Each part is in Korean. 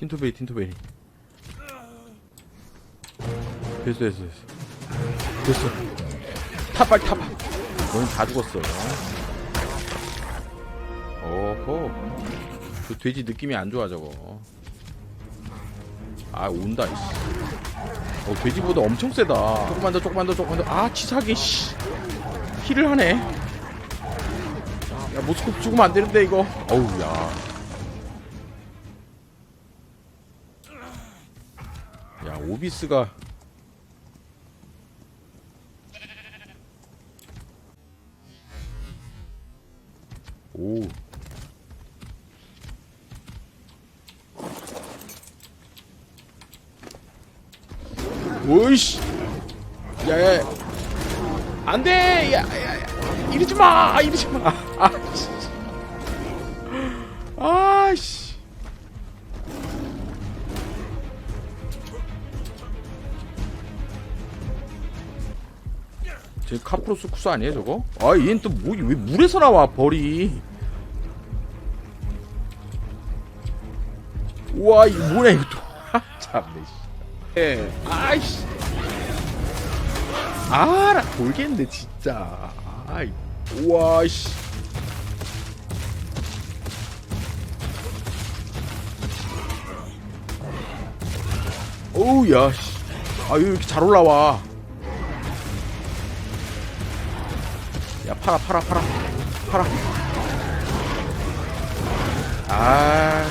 틴토베리 틴토베리 됐어 됐어 됐어. 됐어. 타 빨리 타봐 너는 다 죽었어. 오호 저 돼지 느낌이 안 좋아 저거. 아 온다 이씨. 어 돼지보다 엄청 세다. 조금만 더 조금만 더 조금만 더아 치사하게 씨. 힐을 하네. 야 모스코 죽으면 안 되는데 이거. 어우 야 오비스가 오. 오이씨. 야야 안돼! 야야야. 이러지 마! 이러지 마! 아, 제 카프로스 쿠스 아니에요 저거? 아 얘는 또뭐왜 물에서 나와 벌이 우와 이거 뭐야 이거 또 참네 씨. 예 아이씨 아나 돌겠네 진짜 아이 우와 씨 어우 야 씨. 아왜 이렇게 잘 올라와 팔아 팔아 팔아. 팔아. 아,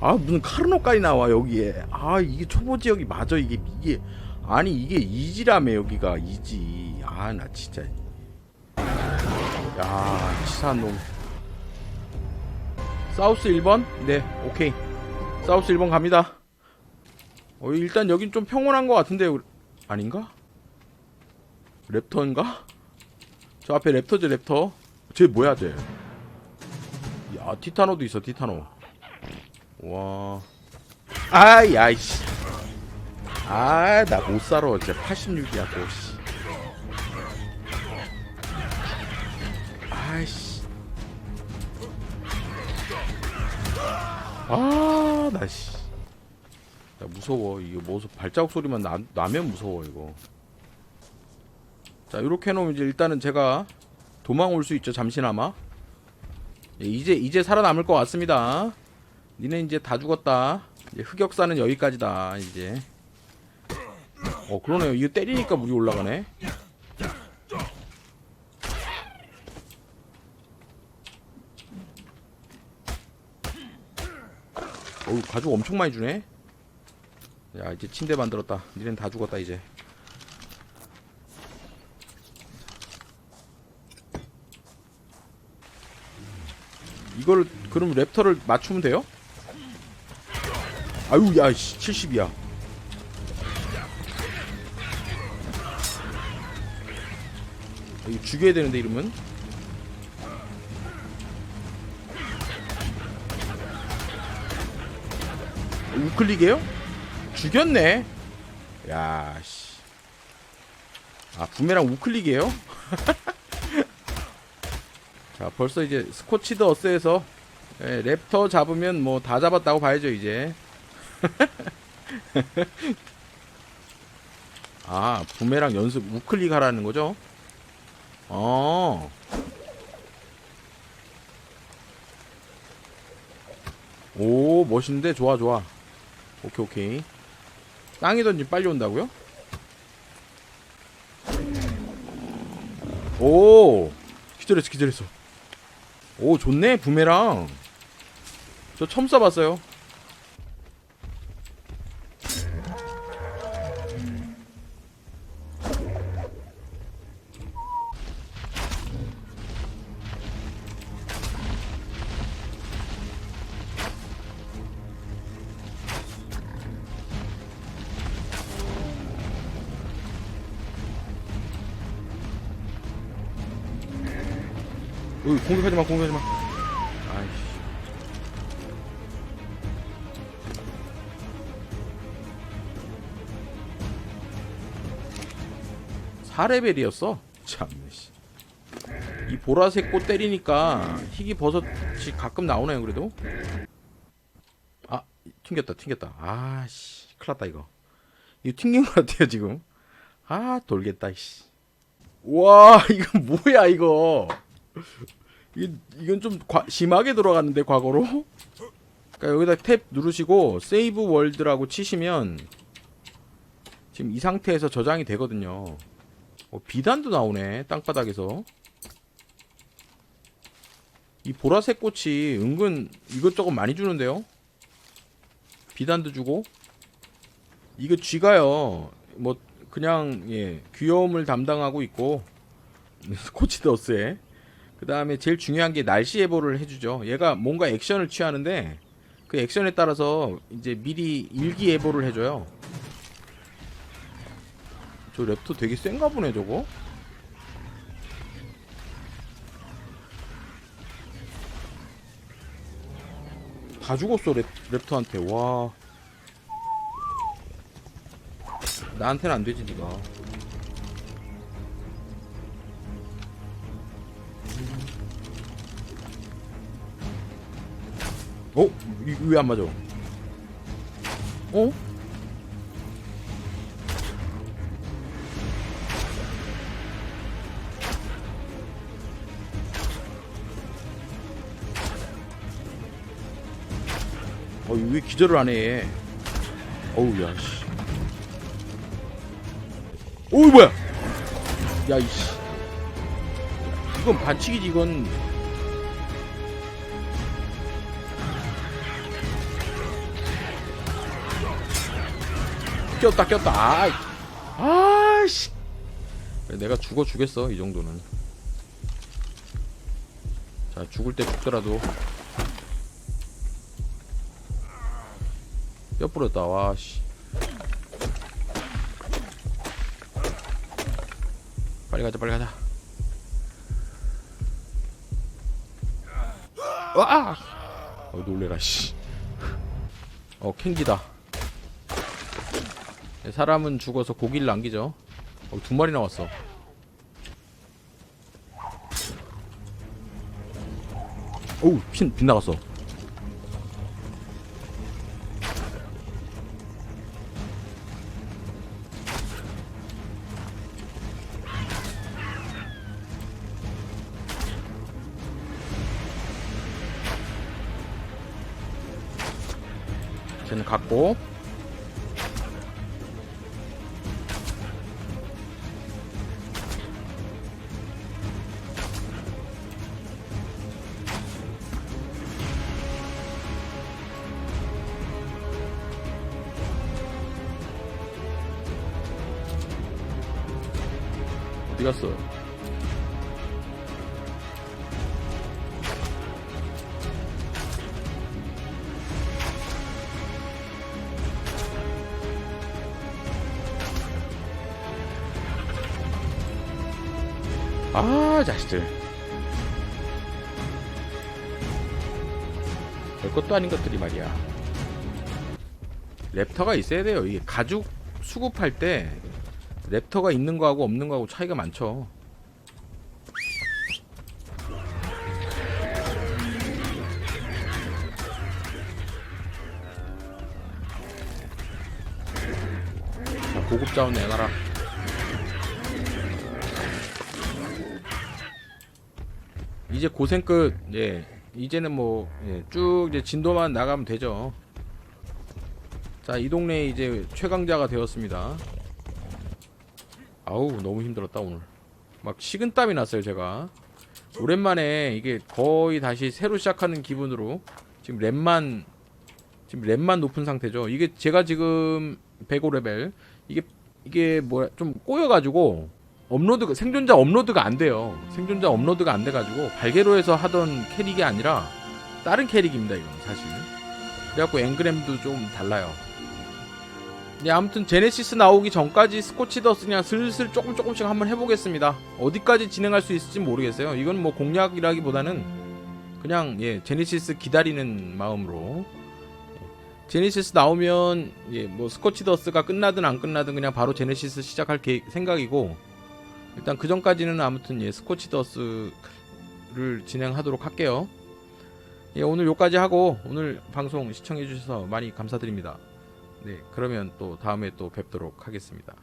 아 무슨 카르노까지 나와 여기에. 아 이게 초보 지역이 맞아 이게. 이게 아니 이게 이지라며 여기가. 이지. 아 나 진짜. 야 치사한 놈. 사우스 1번? 네 오케이. 사우스 1번 갑니다. 어 일단 여긴 좀 평온한 것 같은데 아닌가? 랩터인가 저 앞에 랩터죠 랩터 쟤 뭐야 쟤 야, 티타노도 있어, 티타노. 와. 아, 야, 이씨. 아, 나 못 살아. 진짜 86이야, 또, 씨. 아이씨. 아, 나, 씨. 나 무서워. 이거 무서 발자국 소리만 나, 나면 무서워, 이거. 자, 이렇게 해놓으면 이제 일단은 제가 도망 올 수 있죠, 잠시나마. 예, 이제 이제 살아남을 것 같습니다. 니네 이제 다 죽었다. 이제 흑역사는 여기까지다. 이제. 어 그러네요. 이거 때리니까 물이 올라가네. 어우 가죽 엄청 많이 주네. 야 이제 침대 만들었다. 니넨 다 죽었다 이제. 이걸 그럼 랩터를 맞추면 돼요? 아유 야씨 70이야 이거 죽여야 되는데 이러면 우클릭이에요? 죽였네 야씨 아 부메랑 우클릭이에요? 자 벌써 이제 스코치드 어스에서 예, 랩터 잡으면 뭐 다 잡았다고 봐야죠 이제 아 부메랑 연습 우클릭 하라는 거죠 어 오, 멋있는데? 좋아, 좋아. 오케이, 오케이. 땅이 던지 빨리 온다고요? 오! 기절했어, 기절했어. 오 좋네 부메랑. 저 처음 써봤어요 어이 공격하지 마 공격하지 마. 아이씨. 사레벨이었어? 참네 씨. 이 보라색 꽃 때리니까 희귀 버섯이 가끔 나오네요 그래도. 튕겼다 튕겼다. 아씨 큰일났다 이거. 이거 튕긴 것 같아요 지금. 아 돌겠다 이씨. 와 이거 뭐야 이거 이, 이건 좀 과- 심하게 들어갔는데 과거로? 그러니까 여기다 탭 누르시고 세이브 월드라고 치시면 지금 이 상태에서 저장이 되거든요. 어, 비단도 나오네 땅바닥에서. 이 보라색 꽃이 은근 이것저것 많이 주는데요? 비단도 주고. 이거 쥐가요. 뭐 그냥 예 귀여움을 담당하고 있고. 코치더스에 그 다음에 제일 중요한 게 날씨 예보를 해주죠. 얘가 뭔가 액션을 취하는데 그 액션에 따라서 이제 미리 일기 예보를 해줘요. 저 랩터 되게 센가 보네 저거. 다 죽었어 랩, 랩터한테. 와. 나한테는 안 되지 니가 어? 왜 안 맞아? 어? 어, 이거 왜 기절을 안 해? 어우, 야, 씨. 어우, 뭐야! 야, 이씨. 이건 반칙이지, 이건. 꼈다, 꼈다. 아이. 아이씨. 내가 죽어 주겠어, 이 정도는. 자, 죽을 때 죽더라도. 뼈 부렸다 와씨 빨리 가자 빨리 가자 와! 어 놀래라 씨 어 캥기다 네, 사람은 죽어서 고기를 남기죠. 어, 두 마리 나왔어. 오우 핀, 빗 나갔어. 쟤는 갔고 갔어? 아 자식들. 별것도 아닌 것들이 말이야. 랩터가 있어야 돼요. 이게 가죽 수급할 때 랩터가 있는 거하고 없는 거하고 차이가 많죠 자 고급 자원 내놔라 이제 고생 끝. 예. 이제는 뭐, 예, 쭉 이제 진도만 나가면 되죠. 자, 이 동네 이제 최강자가 되었습니다. 아우, 너무 힘들었다, 오늘. 막 식은땀이 났어요, 제가. 오랜만에 이게 거의 다시 새로 시작하는 기분으로 지금 랩만, 지금 랩만 높은 상태죠. 이게 제가 지금 105레벨. 이게, 이게 뭐야, 좀 꼬여가지고 업로드 생존자 업로드가 안 돼요. 생존자 업로드가 안 돼가지고 발게로에서 하던 캐릭이 아니라 다른 캐릭입니다. 이건 사실. 그래갖고 앵그램도 좀 달라요. 네, 아무튼 제네시스 나오기 전까지 스코치더스 그냥 슬슬 조금 조금씩 한번 해보겠습니다. 어디까지 진행할 수 있을지 모르겠어요. 이건 뭐 공략이라기보다는 그냥 예 제네시스 기다리는 마음으로 예, 제네시스 나오면 예 뭐 스코치더스가 끝나든 안 끝나든 그냥 바로 제네시스 시작할 계획, 생각이고 일단 그 전까지는 아무튼 예 스코치더스를 진행하도록 할게요. 예, 오늘 요까지 하고 오늘 방송 시청해 주셔서 많이 감사드립니다. 네, 그러면 또 다음에 또 뵙도록 하겠습니다.